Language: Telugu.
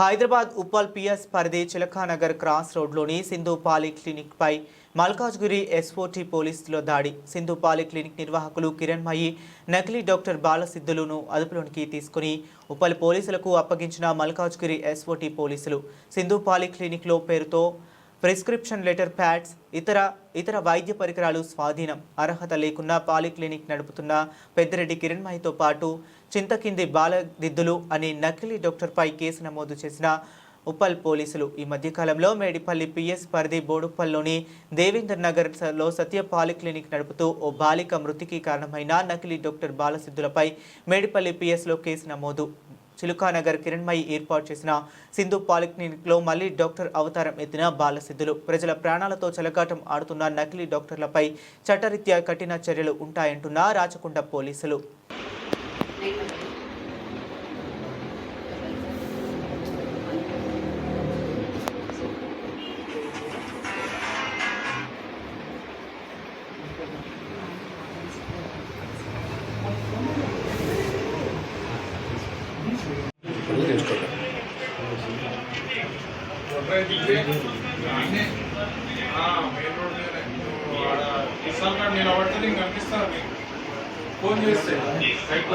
హైదరాబాద్ ఉప్పల్ పిఎస్ పరిధి చిలకానగర్ క్రాస్ రోడ్లోని సింధు పాలిక్లినిక్ పై మల్కాజ్గిరి ఎస్ఓటీ పోలీసుల దాడి. సింధు పాలిక్లినిక్ నిర్వాహకులు కిరణ్మయి నకిలీ డాక్టర్ బాలసిద్ధులను అదుపులోనికి తీసుకుని ఉప్పల్ పోలీసులకు అప్పగించిన మల్కాజ్గిరి ఎస్ఓటీ పోలీసులు. సింధు పాలిక్లినిక్లో పేరుతో ప్రిస్క్రిప్షన్ లెటర్ ప్యాడ్స్ ఇతర ఇతర వైద్య పరికరాలు స్వాధీనం. అర్హత లేకున్నా పాలిక్లినిక్ నడుపుతున్న పెద్దిరెడ్డి కిరణ్మయితో పాటు చింతకింది బాలదిద్దులు అనే నకిలీ డాక్టర్పై కేసు నమోదు చేసిన ఉప్పల్ పోలీసులు. ఈ మధ్యకాలంలో మేడిపల్లి పిఎస్ పరిధి బోడుప్పల్లోని దేవేందర్ నగర్లో సత్య పాలిక్లినిక్ నడుపుతూ ఓ బాలిక మృతికి కారణమైన నకిలీ డాక్టర్ బాలసిద్ధులపై మేడిపల్లి పిఎస్లో కేసు నమోదు. చిలుకానగర్ కిరణ్మయి ఏర్పాటు చేసిన సింధు పాలిక్లినిక్లో మళ్ళీ డాక్టర్ అవతారం ఎత్తిన బాలసిద్ధులు. ప్రజల ప్రాణాలతో చెలగాటం ఆడుతున్న నకిలీ డాక్టర్లపై చట్టరీత్యా కఠిన చర్యలు ఉంటాయంటున్న రాచకొండ పోలీసులు. మెయిన్ రోడ్ కిసాన్ నిలబడితే నీకు మీకు ఫోన్ చేస్తే సైట్